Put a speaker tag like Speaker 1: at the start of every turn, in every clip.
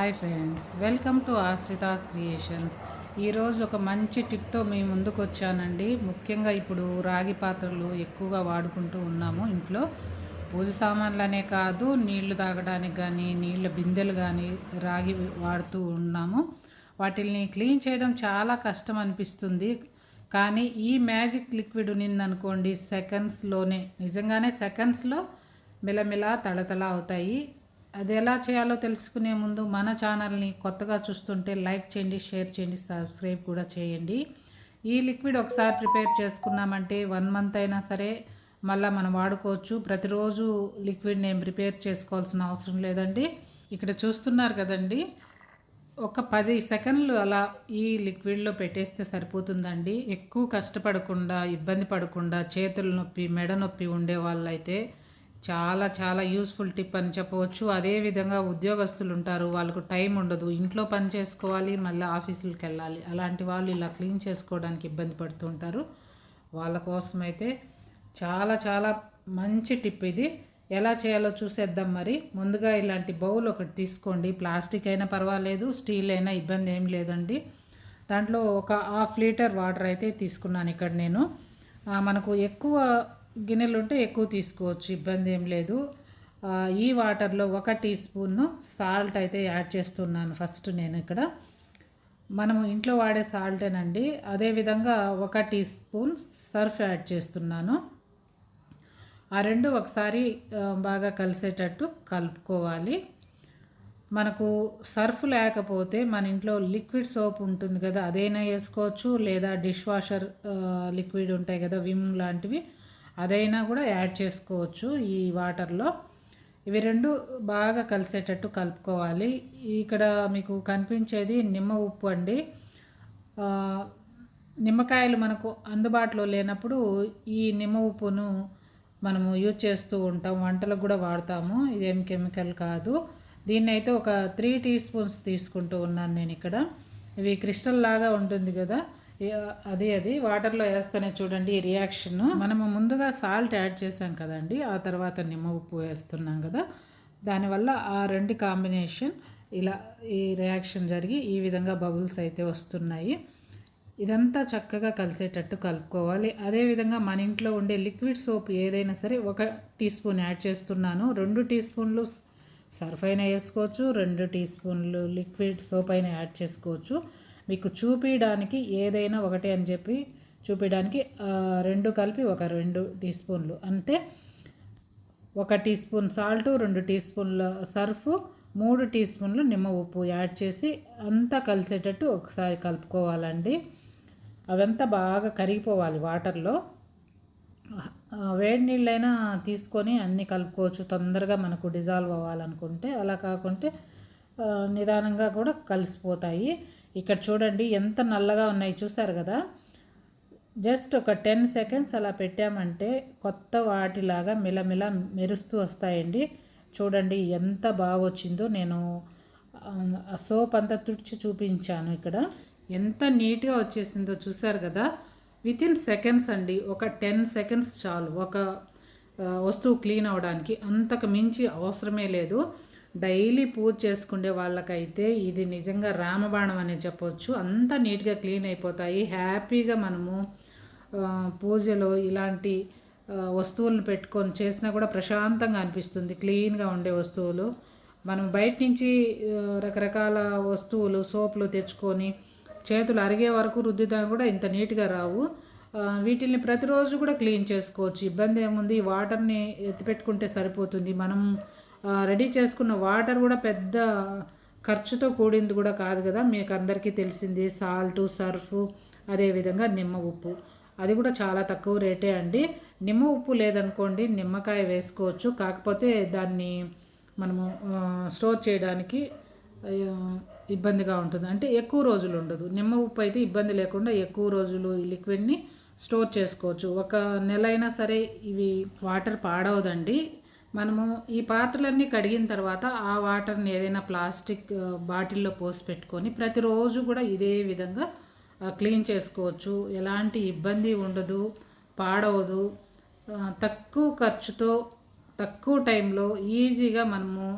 Speaker 1: Hi friends welcome to Ashritha's creations. ఈరోజు ఒక మంచి టిప్తో మీ ముందుకు వచ్చానండి ముఖ్యంగా ఇప్పుడు రాగి పాత్రలు ఎక్కువగా వాడుకుంటూ ఉన్నాము ఇంట్లో. పూజ సామాన్లనే కాదు నీళ్ళు తాగడానికి కానీ నీళ్ళ బిందెలు కానీ రాగి వాడుతూ ఉన్నాము. వాటిని క్లీన్ చేయడం చాలా కష్టం అనిపిస్తుంది. కానీ ఈ మ్యాజిక్ లిక్విడ్ ఉన్నిందనుకోండి సెకండ్స్లోనే నిజంగానే సెకండ్స్లో మెలమెలా తళతళ అవుతాయి. అది ఎలా చేయాలో తెలుసుకునే ముందు మన ఛానల్ని కొత్తగా చూస్తుంటే లైక్ చేయండి షేర్ చేయండి సబ్స్క్రైబ్ కూడా చేయండి. ఈ లిక్విడ్ ఒకసారి ప్రిపేర్ చేసుకున్నామంటే వన్ మంత్ అయినా సరే మళ్ళీ మనం వాడుకోవచ్చు. ప్రతిరోజు లిక్విడ్ నేను ప్రిపేర్ చేసుకోవాల్సిన అవసరం లేదండి. ఇక్కడ చూస్తున్నారు కదండి ఒక పది సెకండ్లు అలా ఈ లిక్విడ్లో పెట్టేస్తే సరిపోతుందండి. ఎక్కువ కష్టపడకుండా ఇబ్బంది పడకుండా చేతుల నొప్పి మెడ నొప్పి ఉండే వాళ్ళైతే చాలా చాలా యూస్ఫుల్ టిప్ అని చెప్పవచ్చు. అదేవిధంగా ఉద్యోగస్తులు ఉంటారు. వాళ్ళకు టైం ఉండదు. ఇంట్లో పని చేసుకోవాలి మళ్ళీ ఆఫీసులకు వెళ్ళాలి. అలాంటి వాళ్ళు ఇలా క్లీన్ చేసుకోవడానికి ఇబ్బంది పడుతుంటారు వాళ్ళ కోసం అయితే చాలా చాలా మంచి టిప్ ఇది. ఎలా చేయాలో చూసేద్దాం మరి. ముందుగా ఇలాంటి బౌల్ ఒకటి తీసుకోండి. ప్లాస్టిక్ అయినా పర్వాలేదు స్టీల్ అయినా ఇబ్బంది ఏం లేదండి. దాంట్లో ఒక హాఫ్ లీటర్ వాటర్ అయితే తీసుకున్నాను ఇక్కడ నేను. మనకు ఎక్కువ గిన్నెలు ఉంటే ఎక్కువ తీసుకోవచ్చు ఇబ్బంది ఏం లేదు. ఈ వాటర్లో ఒక టీ స్పూన్ను సాల్ట్ అయితే యాడ్ చేస్తున్నాను ఫస్ట్ నేను ఇక్కడ. మనము ఇంట్లో వాడే సాల్టేనండి. అదేవిధంగా ఒక టీ స్పూన్ సర్ఫ్ యాడ్ చేస్తున్నాను. ఆ రెండు ఒకసారి బాగా కలిసేటట్టు కలుపుకోవాలి. మనకు సర్ఫ్ లేకపోతే మన ఇంట్లో లిక్విడ్ సోప్ ఉంటుంది కదా అదైనా వేసుకోవచ్చు. లేదా డిష్ వాషర్ లిక్విడ్ ఉంటాయి కదా విమ్ లాంటివి. అదైనా కూడా యాడ్ చేసుకోవచ్చు ఈ వాటర్లో. ఇవి రెండు బాగా కలిసేటట్టు కలుపుకోవాలి. ఇక్కడ మీకు కనిపించేది నిమ్మ ఉప్పు అండి. నిమ్మకాయలు మనకు అందుబాటులో లేనప్పుడు ఈ నిమ్మ ఉప్పును మనము యూజ్ చేస్తూ ఉంటాం. వంటలకు కూడా వాడతాము. ఇదేం కెమికల్ కాదు. దీన్ని అయితే ఒక త్రీ టీ స్పూన్స్ తీసుకుంటూ ఉన్నాను నేను ఇక్కడ. ఇవి క్రిస్టల్ లాగా ఉంటుంది కదా. అది అది వాటర్లో వేస్తేనే చూడండి ఈ రియాక్షన్ మనము ముందుగా సాల్ట్ యాడ్ చేసాం కదండి ఆ తర్వాత నిమ్మ ఉప్పు వేస్తున్నాం కదా. దానివల్ల ఆ రెండు కాంబినేషన్ ఇలా ఈ రియాక్షన్ జరిగి ఈ విధంగా బబుల్స్ అయితే వస్తున్నాయి. ఇదంతా చక్కగా కలిసేటట్టు కలుపుకోవాలి. అదేవిధంగా మన ఇంట్లో ఉండే లిక్విడ్ సోప్ ఏదైనా సరే ఒక టీ స్పూన్ యాడ్ చేస్తున్నాను. రెండు టీ స్పూన్లు సర్ఫ్ అయినా వేసుకోవచ్చు రెండు టీ స్పూన్లు లిక్విడ్ సోప్ అయినా యాడ్ చేసుకోవచ్చు. మీకు చూపించడానికి ఏదైనా ఒకటి అని చెప్పి చూపించడానికి రెండు కలిపి ఒక రెండు టీ స్పూన్లు అంటే ఒక టీ స్పూన్ సాల్ట్ రెండు టీ స్పూన్ల సర్ఫ్ మూడు టీ స్పూన్లు నిమ్మ ఉప్పు యాడ్ చేసి అంతా కలిసేటట్టు ఒకసారి కలుపుకోవాలండి. అవంతా బాగా కరిగిపోవాలి వాటర్లో. వేడి నీళ్ళైనా తీసుకొని అన్నీ కలుపుకోవచ్చు. తొందరగా మనకు డిజాల్వ్ అవ్వాలనుకుంటే. అలా కాకుంటే నిదానంగా కూడా కలిసిపోతాయి. ఇక్కడ చూడండి ఎంత నల్లగా ఉన్నాయి చూసారు కదా? జస్ట్ ఒక టెన్ సెకండ్స్ అలా పెట్టామంటే కొత్త వాటిలాగా మిలమిల మెరుస్తూ వస్తాయండి. చూడండి ఎంత బాగా వచ్చిందో నేను సోప్ అంతా తుడిచి చూపించాను ఇక్కడ. ఎంత నీట్గా వచ్చేసిందో చూసారు కదా? విత్ ఇన్ సెకండ్స్ అండి ఒక టెన్ సెకండ్స్ చాలు ఒక వస్తువు క్లీన్ అవడానికి అంతకు మించి అవసరమే లేదు. డైలీ పూజ చేసుకునే వాళ్ళకైతే ఇది నిజంగా రామబాణం అనే చెప్పొచ్చు. అంతా నీట్గా క్లీన్ అయిపోతాయి. హ్యాపీగా మనము పూజలో ఇలాంటి వస్తువులను పెట్టుకొని చేసినా కూడా ప్రశాంతంగా అనిపిస్తుంది. క్లీన్గా ఉండే వస్తువులు. మనం బయట నుంచి రకరకాల వస్తువులు సోపులు తెచ్చుకొని చేతులు అరిగే వరకు రుద్దిదా కూడా ఇంత నీట్గా రావు. వీటిని ప్రతిరోజు కూడా క్లీన్ చేసుకోవచ్చు. ఇబ్బంది ఏముంది? వాటర్ని ఎత్తిపెట్టుకుంటే సరిపోతుంది. మనం రెడీ చేసుకున్న వాటర్ కూడా పెద్ద ఖర్చుతో కూడింది కూడా కాదు కదా. మీకు అందరికీ తెలిసింది సాల్ట్ సర్ఫ్ అదేవిధంగా నిమ్మ ఉప్పు. అది కూడా చాలా తక్కువ రేటే అండి. నిమ్మ ఉప్పు లేదనుకోండి నిమ్మకాయ వేసుకోవచ్చు. కాకపోతే దాన్ని మనము స్టోర్ చేయడానికి ఇబ్బందిగా ఉంటుంది. అంటే ఎక్కువ రోజులు ఉండదు. నిమ్మ ఉప్పు అయితే ఇబ్బంది లేకుండా ఎక్కువ రోజులు ఈ లిక్విడ్ని స్టోర్ చేసుకోవచ్చు. ఒక నెల అయినా సరే ఇవి వాటర్ పాడవదండి. మనము ఈ పాత్రలన్నీ కడిగిన తర్వాత ఆ వాటర్ని ఏదైనా ప్లాస్టిక్ బాటిల్లో పోసి పెట్టుకొని ప్రతిరోజు కూడా ఇదే విధంగా క్లీన్ చేసుకోవచ్చు. ఎలాంటి ఇబ్బంది ఉండదు పాడవదు. తక్కువ ఖర్చుతో తక్కువ టైంలో ఈజీగా మనము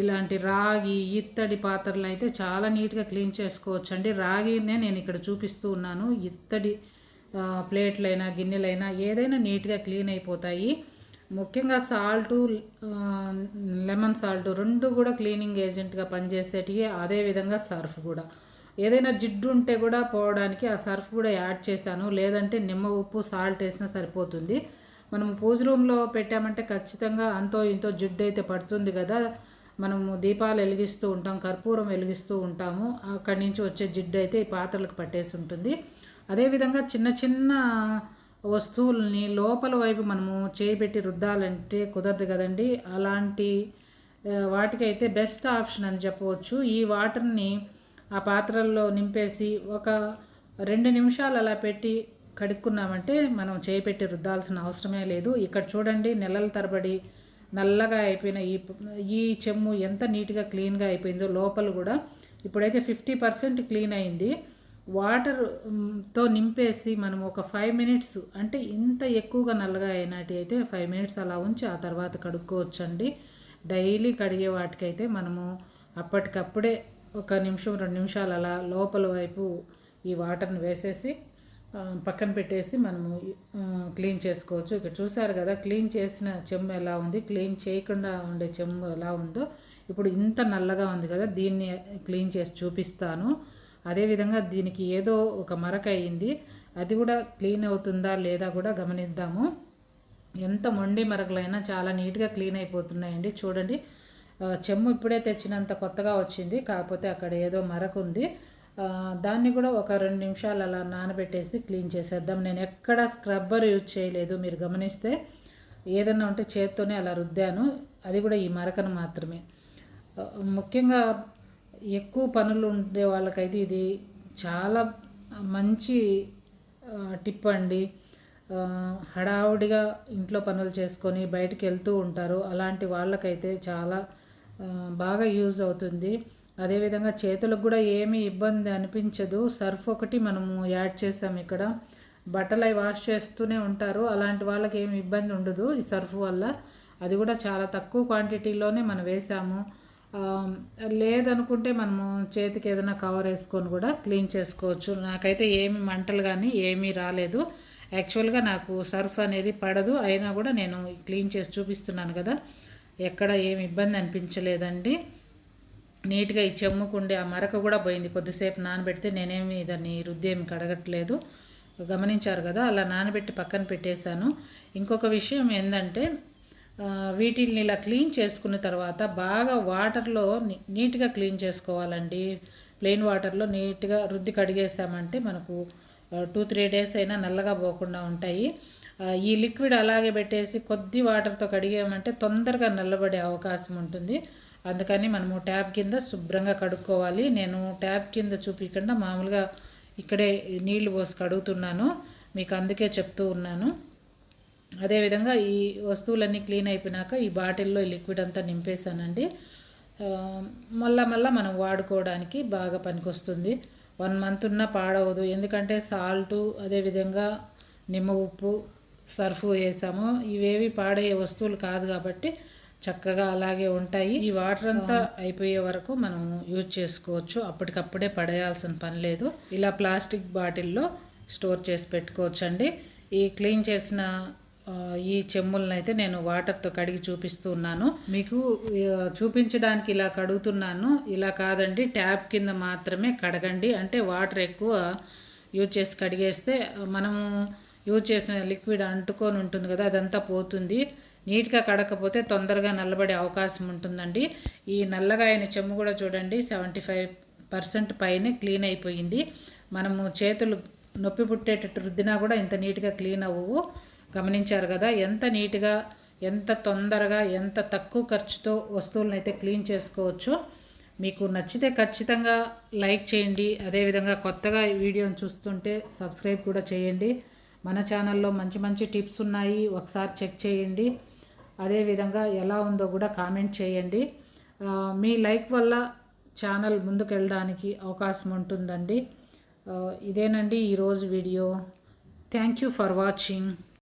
Speaker 1: ఇలాంటి రాగి ఇత్తడి పాత్రలు అయితే చాలా నీట్గా క్లీన్ చేసుకోవచ్చు అండి రాగినే నేను ఇక్కడ చూపిస్తూ ఉన్నాను. ఇత్తడి ప్లేట్లైనా గిన్నెలైనా ఏదైనా నీట్గా క్లీన్ అయిపోతాయి. ముఖ్యంగా సాల్టు లెమన్ సాల్ట్ రెండు కూడా క్లీనింగ్ ఏజెంట్గా పనిచేసేటివి అదేవిధంగా సర్ఫ్ కూడా. ఏదైనా జిడ్డు ఉంటే కూడా పోవడానికి ఆ సర్ఫ్ కూడా యాడ్ చేశాను. లేదంటే నిమ్మ ఉప్పు సాల్ట్ వేసినా సరిపోతుంది. మనం పూజ రూమ్లో పెట్టామంటే ఖచ్చితంగా అంతో ఇంతో జిడ్డు అయితే పడుతుంది కదా. మనము దీపాలు వెలిగిస్తూ ఉంటాం కర్పూరం వెలిగిస్తూ ఉంటాము. అక్కడి నుంచి వచ్చే జిడ్డు అయితే ఈ పాత్రలకు పట్టేసి ఉంటుంది. అదేవిధంగా చిన్న చిన్న వస్తువుల్ని లోపల వైపు మనము చేయిబెట్టి రుద్దాలంటే కుదరదు కదండి. అలాంటి వాటికైతే బెస్ట్ ఆప్షన్ అని చెప్పవచ్చు. ఈ వాటర్ని ఆ పాత్రల్లో నింపేసి ఒక రెండు నిమిషాలు అలా పెట్టి కడుక్కున్నామంటే మనం చేయి పెట్టి రుద్దాల్సిన అవసరమే లేదు. ఇక్కడ చూడండి నెలల తరబడి నల్లగా అయిపోయిన ఈ ఈ చెమ్ము ఎంత నీట్గా క్లీన్గా అయిపోయిందో లోపల కూడా ఇప్పుడైతే ఫిఫ్టీ పర్సెంట్ క్లీన్ అయింది. వాటర్తో నింపేసి మనం ఒక ఫైవ్ మినిట్స్ అంటే ఇంత ఎక్కువగా నల్లగా అయినట్టు అయితే ఫైవ్ మినిట్స్ అలా ఉంచి ఆ తర్వాత కడుక్కోవచ్చండి. డైలీ కడిగే వాటికైతే మనము అప్పటికప్పుడే ఒక నిమిషం రెండు నిమిషాలు అలా లోపల వైపు ఈ వాటర్ని వేసేసి పక్కన పెట్టేసి మనము క్లీన్ చేసుకోవచ్చు. ఇక్కడ చూసారు కదా క్లీన్ చేసిన చెమ్ము ఎలా ఉంది? క్లీన్ చేయకుండా ఉండే చెమ్ము ఎలా ఉందో. ఇప్పుడు ఇంత నల్లగా ఉంది కదా దీన్ని క్లీన్ చేసి చూపిస్తాను. అదేవిధంగా దీనికి ఏదో ఒక మరక అయింది. అది కూడా క్లీన్ అవుతుందా లేదా కూడా గమనిద్దాము. ఎంత మొండి మరకలైనా చాలా నీట్గా క్లీన్ అయిపోతున్నాయండి. చూడండి. చెమ్ము ఇప్పుడే తెచ్చినంత కొత్తగా వచ్చింది. కాకపోతే అక్కడ ఏదో మరక ఉంది. దాన్ని కూడా ఒక రెండు నిమిషాలు అలా నానబెట్టేసి క్లీన్ చేసేద్దాం. నేను ఎక్కడ స్క్రబ్బర్ యూజ్ చేయలేదు. మీరు గమనిస్తే ఏదన్నా ఉంటే చేత్తోనే అలా రుద్దాను. అది కూడా ఈ మరకను మాత్రమే. ముఖ్యంగా ఎక్కువ పనులు ఉండే వాళ్ళకైతే ఇది చాలా మంచి టిప్ అండి. హడావుడిగా ఇంట్లో పనులు చేసుకొని బయటికి వెళ్తూ ఉంటారు. అలాంటి వాళ్ళకైతే చాలా బాగా యూజ్ అవుతుంది. అదేవిధంగా చేతులకు కూడా ఏమీ ఇబ్బంది అనిపించదు. సర్ఫ్ ఒకటి మనము యాడ్ చేసాం ఇక్కడ. బట్టలు అవి వాష్ చేస్తూనే ఉంటారు. అలాంటి వాళ్ళకి ఏమి ఇబ్బంది ఉండదు ఈ సర్ఫ్ వల్ల. అది కూడా చాలా తక్కువ క్వాంటిటీలోనే మనం వేసాము. లేదనుకుంటే మనము చేతికి ఏదైనా కవర్ వేసుకొని కూడా క్లీన్ చేసుకోవచ్చు. నాకైతే ఏమి మంటలు కానీ ఏమీ రాలేదు. యాక్చువల్గా నాకు సర్ఫ్ అనేది పడదు. అయినా కూడా నేను క్లీన్ చేసి చూపిస్తున్నాను కదా. ఎక్కడ ఏమి ఇబ్బంది అనిపించలేదండి. నీట్గా ఈ చెమ్ముకుండే ఆ మరక కూడా పోయింది. కొద్దిసేపు నానబెడితే నేనేమి దాన్ని రుద్దేమి కడగట్లేదు. గమనించారు కదా అలా నానబెట్టి పక్కన పెట్టేశాను. ఇంకొక విషయం ఏంటంటే వీటిని ఇలా క్లీన్ చేసుకున్న తర్వాత బాగా వాటర్లో నీట్గా క్లీన్ చేసుకోవాలండి. ప్లెయిన్ వాటర్లో నీట్గా రుద్ది కడిగేసామంటే మనకు టూ త్రీ డేస్ అయినా నల్లగా పోకుండా ఉంటాయి. ఈ లిక్విడ్ అలాగే పెట్టేసి కొద్ది వాటర్తో కడిగామంటే తొందరగా నల్లబడే అవకాశం ఉంటుంది. అందుకని మనము ట్యాప్ కింద శుభ్రంగా కడుక్కోవాలి. నేను ట్యాప్ కింద చూపించకుండా మామూలుగా ఇక్కడే నీళ్ళు పోసి కడుగుతున్నాను. మీకు అందుకే చెప్తూ ఉన్నాను. అదేవిధంగా ఈ వస్తువులన్నీ క్లీన్ అయిపోయినాక ఈ బాటిల్లో ఈ లిక్విడ్ అంతా నింపేశానండి. మళ్ళా మళ్ళా మనం వాడుకోవడానికి బాగా పనికొస్తుంది. వన్ మంత్ ఉన్నా పాడవదు. ఎందుకంటే సాల్టు అదేవిధంగా నిమ్మ ఉప్పు సర్ఫ్ వేసాము. ఇవేవి పాడయ్యే వస్తువులు కాదు కాబట్టి చక్కగా అలాగే ఉంటాయి. ఈ వాటర్ అంతా అయిపోయే వరకు మనం యూజ్ చేసుకోవచ్చు. అప్పటికప్పుడే పడేయాల్సిన పని లేదు. ఇలా ప్లాస్టిక్ బాటిల్లో స్టోర్ చేసి పెట్టుకోవచ్చండి. ఈ క్లీన్ చేసిన ఈ చెమ్ములను అయితే నేను వాటర్తో కడిగి చూపిస్తూ ఉన్నాను. మీకు చూపించడానికి ఇలా కడుగుతున్నాను. ఇలా కాదండి ట్యాప్ కింద మాత్రమే కడగండి. అంటే వాటర్ ఎక్కువ యూజ్ చేసి కడిగేస్తే మనము యూజ్ చేసిన లిక్విడ్ అంటుకొని ఉంటుంది కదా అదంతా పోతుంది. నీట్గా కడకపోతే తొందరగా నల్లబడే అవకాశం ఉంటుందండి. ఈ నల్లగా అయిన చెమ్ము కూడా చూడండి సెవెంటీ ఫైవ్ పర్సెంట్ పైనే క్లీన్ అయిపోయింది. మనము చేతులు నొప్పి పుట్టేటట్టు రుద్దినా కూడా ఇంత నీట్గా క్లీన్ అవ్వవు. గమనించారు కదా ఎంత నీట్గా ఎంత తొందరగా ఎంత తక్కువ ఖర్చుతో వస్తువులను అయితే క్లీన్ చేసుకోవచ్చో. మీకు నచ్చితే ఖచ్చితంగా లైక్ చేయండి. అదేవిధంగా కొత్తగా వీడియోని చూస్తుంటే సబ్స్క్రైబ్ కూడా చేయండి. మన ఛానల్లో మంచి మంచి టిప్స్ ఉన్నాయి ఒకసారి చెక్ చేయండి. అదేవిధంగా ఎలా ఉందో కూడా కామెంట్ చేయండి. మీ లైక్ వల్ల ఛానల్ ముందుకెళ్ళడానికి అవకాశం ఉంటుందండి. ఇదేనండి ఈరోజు video. Thank you for watching.